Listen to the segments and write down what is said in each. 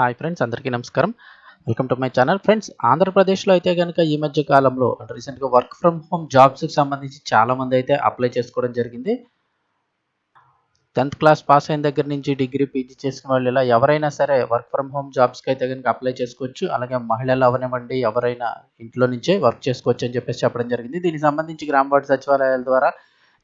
Hi friends అందరికీ నమస్కారం. Welcome to my channel. Friends ఆంధ్రప్రదేశ్లో అయితే కనుక ఈ మధ్య కాలంలో అంటే రీసెంట్గా వర్క్ ఫ్రమ్ హోమ్ జాబ్స్కి సంబంధించి చాలామంది అయితే అప్లై చేసుకోవడం జరిగింది. టెన్త్ క్లాస్ పాస్ అయిన దగ్గర నుంచి డిగ్రీ పీజీ చేసిన వాళ్ళు ఇలా ఎవరైనా సరే వర్క్ ఫ్రమ్ హోమ్ జాబ్స్కి అయితే కనుక అప్లై చేసుకోవచ్చు. అలాగే మహిళలు అవనివ్వండి ఎవరైనా ఇంట్లో నుంచే వర్క్ చేసుకోవచ్చు అని చెప్పేసి చెప్పడం జరిగింది. దీనికి సంబంధించి గ్రామ వార్డు సచివాలయాల ద్వారా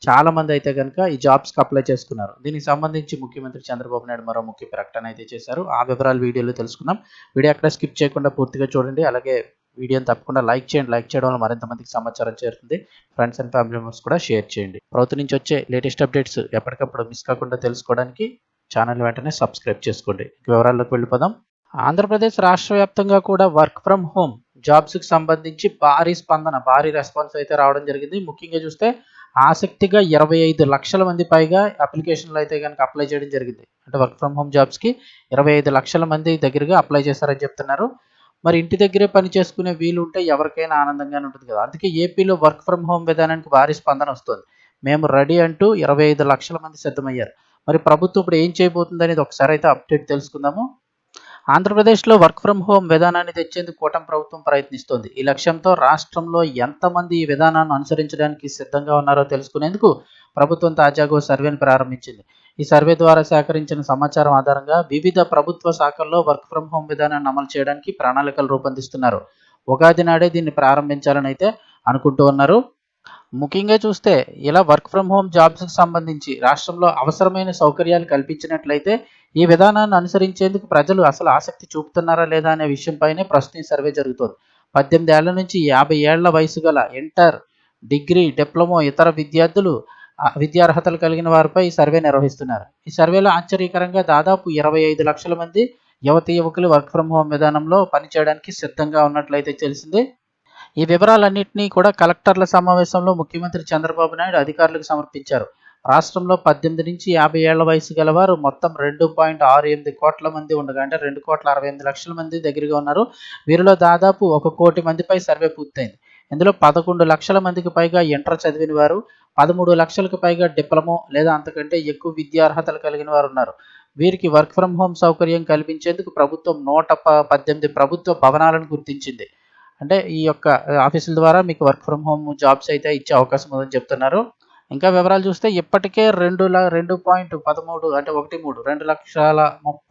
చాలా మంది అయితే కనుక ఈ జాబ్స్కి అప్లై చేసుకున్నారు. దీనికి సంబంధించి ముఖ్యమంత్రి చంద్రబాబు నాయుడు మరో ముఖ్య ప్రకటన అయితే చేశారు. ఆ వివరాలు వీడియోలో తెలుసుకుందాం. వీడియో అక్కడ స్కిప్ చేయకుండా పూర్తిగా చూడండి. అలాగే వీడియోని తప్పకుండా లైక్ చేయండి. లైక్ చేయడం వల్ల మరింత మందికి సమాచారం చేరుతుంది. ఫ్రెండ్స్ అండ్ ఫ్యామిలీ మెంబర్స్ కూడా షేర్ చేయండి. ప్రభుత్వం నుంచి వచ్చే లేటెస్ట్ అప్డేట్స్ ఎప్పటికప్పుడు మిస్ కాకుండా తెలుసుకోవడానికి ఛానల్ వెంటనే సబ్స్క్రైబ్ చేసుకోండి. వివరాల్లోకి వెళ్ళిపోదాం. ఆంధ్రప్రదేశ్ రాష్ట్ర వ్యాప్తంగా కూడా వర్క్ ఫ్రమ్ హోమ్ జాబ్స్కి సంబంధించి భారీ స్పందన భారీ రెస్పాన్స్ అయితే రావడం జరిగింది. ముఖ్యంగా చూస్తే ఆసక్తిగా ఇరవై ఐదు లక్షల మంది పైగా అప్లికేషన్లు అయితే కనుక అప్లై చేయడం జరిగింది. అంటే వర్క్ ఫ్రమ్ హోమ్ జాబ్స్కి ఇరవై ఐదు లక్షల మంది దగ్గరగా అప్లై చేశారని చెప్తున్నారు. మరి ఇంటి దగ్గరే పని చేసుకునే వీలు ఉంటే ఎవరికైనా ఆనందంగానే ఉంటుంది కదా. అందుకే ఏపీలో వర్క్ ఫ్రమ్ హోమ్ విధానానికి భారీ స్పందన వస్తుంది. మేము రెడీ అంటూ ఇరవై ఐదు లక్షల మంది సిద్ధమయ్యారు. మరి ప్రభుత్వం ఇప్పుడు ఏం చేయబోతుంది అనేది ఒకసారి అయితే అప్డేట్ తెలుసుకుందాము. ఆంధ్రప్రదేశ్లో వర్క్ ఫ్రం హోమ్ విధానాన్ని తెచ్చేందుకు కూటమి ప్రభుత్వం ప్రయత్నిస్తోంది. ఈ లక్ష్యంతో రాష్ట్రంలో ఎంతమంది ఈ విధానాన్ని అనుసరించడానికి సిద్ధంగా ఉన్నారో తెలుసుకునేందుకు ప్రభుత్వం తాజాగా ఓ సర్వేను ప్రారంభించింది. ఈ సర్వే ద్వారా సేకరించిన సమాచారం ఆధారంగా వివిధ ప్రభుత్వ శాఖల్లో వర్క్ ఫ్రం హోమ్ విధానాన్ని అమలు చేయడానికి ప్రణాళికలు రూపొందిస్తున్నారు. ఉగాది నాడే దీన్ని ప్రారంభించాలని అయితే అనుకుంటూ ఉన్నారు. ముఖ్యంగా చూస్తే ఇలా వర్క్ ఫ్రం హోమ్ జాబ్స్కి సంబంధించి రాష్ట్రంలో అవసరమైన సౌకర్యాలు కల్పించినట్లయితే ఈ విధానాన్ని అనుసరించేందుకు ప్రజలు అసలు ఆసక్తి చూపుతున్నారా లేదా అనే విషయంపైనే ప్రస్తుతం ఈ సర్వే జరుగుతోంది. పద్దెనిమిది ఏళ్ళ నుంచి యాభై ఏళ్ళ వయసు గల ఇంటర్ డిగ్రీ డిప్లొమో ఇతర విద్యార్థులు విద్యార్హతలు కలిగిన వారిపై ఈ సర్వే నిర్వహిస్తున్నారు. ఈ సర్వేలో ఆశ్చర్యకరంగా దాదాపు ఇరవై ఐదు లక్షల మంది యువతి యువకులు వర్క్ ఫ్రం హోమ్ విధానంలో పనిచేయడానికి సిద్ధంగా ఉన్నట్లయితే తెలిసింది. ఈ వివరాలన్నింటినీ కూడా కలెక్టర్ల సమావేశంలో ముఖ్యమంత్రి చంద్రబాబు నాయుడు అధికారులకు సమర్పించారు. రాష్ట్రంలో పద్దెనిమిది నుంచి యాభై ఏళ్ళ వయసు గలవారు మొత్తం రెండు పాయింట్ ఆరు ఎనిమిది కోట్ల మంది ఉండగా అంటే రెండు కోట్ల అరవై ఎనిమిది లక్షల మంది దగ్గరగా ఉన్నారు. వీరిలో దాదాపు ఒక కోటి మందిపై సర్వే పూర్తయింది. ఇందులో పదకొండు లక్షల మందికి పైగా ఇంటర్ చదివిన వారు పదమూడు లక్షలకు పైగా డిప్లొమో లేదా అంతకంటే ఎక్కువ విద్యార్హతలు కలిగిన వారు ఉన్నారు. వీరికి వర్క్ ఫ్రం హోమ్ సౌకర్యం కల్పించేందుకు ప్రభుత్వం నూట ప- పద్దెనిమిది ప్రభుత్వ భవనాలను గుర్తించింది. అంటే ఈ యొక్క ఆఫీసుల ద్వారా మీకు వర్క్ ఫ్రం హోమ్ జాబ్స్ అయితే ఇచ్చే అవకాశం ఉందని చెప్తున్నారు. ఇంకా వివరాలు చూస్తే ఇప్పటికే రెండు ల రెండు పాయింట్ పదమూడు అంటే ఒకటి మూడు రెండు లక్షల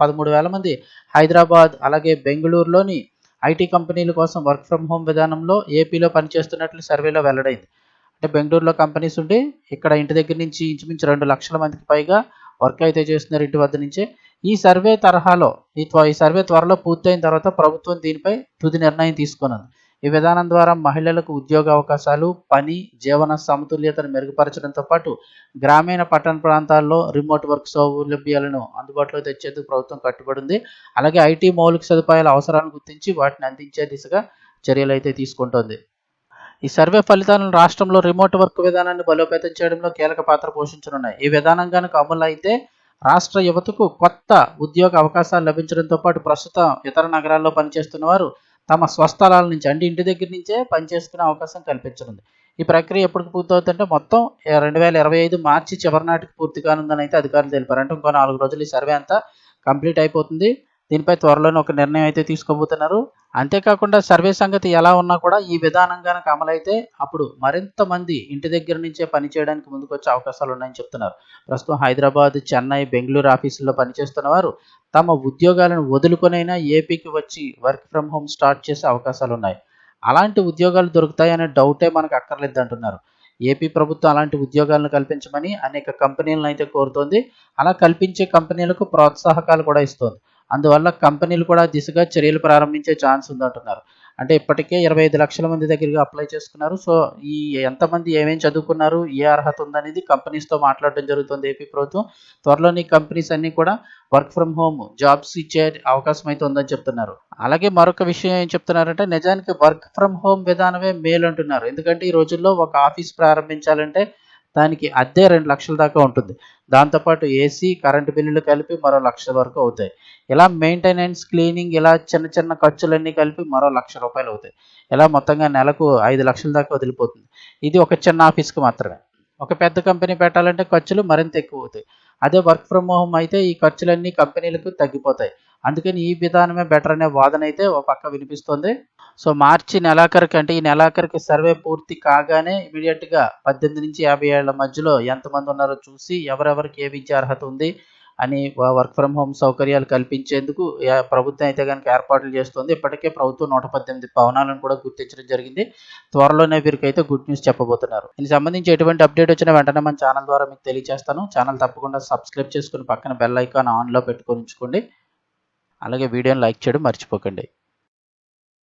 పదమూడు వేల మంది హైదరాబాద్ అలాగే బెంగళూరులోని ఐటీ కంపెనీల కోసం వర్క్ ఫ్రమ్ హోమ్ విధానంలో ఏపీలో పనిచేస్తున్నట్లు సర్వేలో వెల్లడైంది. అంటే బెంగళూరులో కంపెనీస్ ఉండి ఇక్కడ ఇంటి దగ్గర నుంచి ఇంచుమించు రెండు లక్షల మందికి పైగా వర్క్ అయితే చేస్తున్నారు ఇంటి వద్ద నుంచే. ఈ సర్వే తరహాలో ఈ త్వ- ఈ సర్వే త్వరలో పూర్తయిన తర్వాత ప్రభుత్వం దీనిపై తుది నిర్ణయం తీసుకున్నది. ఈ విధానం ద్వారా మహిళలకు ఉద్యోగ అవకాశాలు పని జీవన సమతుల్యతను మెరుగుపరచడంతో పాటు గ్రామీణ పట్టణ ప్రాంతాల్లో రిమోట్ వర్క్ సౌలభ్యాలను అందుబాటులో తెచ్చేందుకు ప్రభుత్వం కట్టుబడి ఉంది అలాగే ఐటీ మౌలిక సదుపాయాల అవసరాలను గుర్తించి వాటిని అందించే దిశగా చర్యలు అయితే తీసుకుంటోంది. ఈ సర్వే ఫలితాలను రాష్ట్రంలో రిమోట్ వర్క్ విధానాన్ని బలోపేతం చేయడంలో కీలక పాత్ర పోషించనున్నాయి. ఈ విధానం కనుక అమలు అయితే రాష్ట్ర యువతకు కొత్త ఉద్యోగ అవకాశాలు లభించడంతో పాటు ప్రస్తుతం ఇతర నగరాల్లో పనిచేస్తున్న వారు తమ స్వస్థలాల నుంచి అంటే ఇంటి దగ్గర నుంచే పనిచేసుకునే అవకాశం కల్పించనుంది. ఈ ప్రక్రియ ఎప్పటికి పూర్తవుతుందంటే మొత్తం రెండు వేల ఇరవై ఐదు మార్చి చివరి నాటికి పూర్తి కానుందని అయితే అధికారులు తెలిపారు. అంటే ఇంకో నాలుగు రోజులు ఈ సర్వే అంతా కంప్లీట్ అయిపోతుంది. దీనిపై త్వరలోనే ఒక నిర్ణయం అయితే తీసుకోబోతున్నారు. అంతేకాకుండా సర్వే సంగతి ఎలా ఉన్నా కూడా ఈ విధానం కనుక అమలైతే అప్పుడు మరింత మంది ఇంటి దగ్గర నుంచే పని చేయడానికి ముందుకొచ్చే అవకాశాలు ఉన్నాయని చెప్తున్నారు. ప్రస్తుతం హైదరాబాద్ చెన్నై బెంగళూరు ఆఫీసుల్లో పనిచేస్తున్న వారు తమ ఉద్యోగాలను వదులుకొనైనా ఏపీకి వచ్చి వర్క్ ఫ్రం హోమ్ స్టార్ట్ చేసే అవకాశాలు ఉన్నాయి. అలాంటి ఉద్యోగాలు దొరుకుతాయనే డౌటే మనకు అక్కర్లేదు అంటున్నారు. ఏపీ ప్రభుత్వం అలాంటి ఉద్యోగాలను కల్పించమని అనేక కంపెనీలను అయితే కోరుతోంది. అలా కల్పించే కంపెనీలకు ప్రోత్సాహకాలు కూడా ఇస్తోంది. అందువల్ల కంపెనీలు కూడా దిశగా చర్యలు ప్రారంభించే ఛాన్స్ ఉందంటున్నారు. అంటే ఇప్పటికే ఇరవై ఐదు లక్షల మంది దగ్గరగా అప్లై చేసుకున్నారు. సో ఈ ఎంతమంది ఏమేమి చదువుకున్నారు ఏ అర్హత ఉందనేది కంపెనీస్తో మాట్లాడడం జరుగుతుంది ఏపీ ప్రభుత్వం. త్వరలోని కంపెనీస్ అన్నీ కూడా వర్క్ ఫ్రమ్ హోమ్ జాబ్స్ ఇచ్చే అవకాశం అయితే ఉందని చెప్తున్నారు. అలాగే మరొక విషయం ఏం చెప్తున్నారంటే నిజానికి వర్క్ ఫ్రమ్ హోమ్ విధానమే మేలు అంటున్నారు ఎందుకంటే ఈ రోజుల్లో ఒక ఆఫీస్ ప్రారంభించాలంటే దానికి అద్దె రెండు లక్షల దాకా ఉంటుంది. దాంతోపాటు ఏసీ కరెంటు బిల్లులు కలిపి మరో లక్ష వరకు అవుతాయి. ఇలా మెయింటెనెన్స్ క్లీనింగ్ ఇలా చిన్న చిన్న ఖర్చులన్నీ కలిపి మరో లక్ష రూపాయలు అవుతాయి. ఇలా మొత్తంగా నెలకు ఐదు లక్షల దాకా వదిలిపోతుంది. ఇది ఒక చిన్న ఆఫీస్కి మాత్రమే. ఒక పెద్ద కంపెనీ పెట్టాలంటే ఖర్చులు మరింత ఎక్కువ అవుతాయి. అదే వర్క్ ఫ్రమ్ హోమ్ అయితే ఈ ఖర్చులన్నీ కంపెనీలకు తగ్గిపోతాయి. అందుకని ఈ విధానమే బెటర్ అనే వాదన అయితే ఒక పక్క వినిపిస్తుంది. సో మార్చి నెలాఖరికి అంటే ఈ నెలాఖరికి సర్వే పూర్తి కాగానే ఇమీడియట్గా పద్దెనిమిది నుంచి యాభై ఏళ్ళ మధ్యలో ఎంతమంది ఉన్నారో చూసి ఎవరెవరికి ఏ విద్య అర్హత ఉంది అని వర్క్ ఫ్రమ్ హోమ్ సౌకర్యాలు కల్పించేందుకు ప్రభుత్వం అయితే కనుక ఏర్పాట్లు చేస్తుంది. ఇప్పటికే ప్రభుత్వం నూట పద్దెనిమిది భవనాలను కూడా గుర్తించడం జరిగింది. త్వరలోనే వీరికి అయితే గుడ్ న్యూస్ చెప్పబోతున్నారు. దీనికి సంబంధించి ఎటువంటి అప్డేట్ వచ్చినా వెంటనే మన ఛానల్ ద్వారా మీకు తెలియజేస్తాను. ఛానల్ తప్పకుండా సబ్స్క్రైబ్ చేసుకుని పక్కన బెల్ ఐకాన్ ఆన్లో పెట్టుకొని ఉంచుకోండి. అలాగే వీడియోని లైక్ చేయడం మర్చిపోకండి.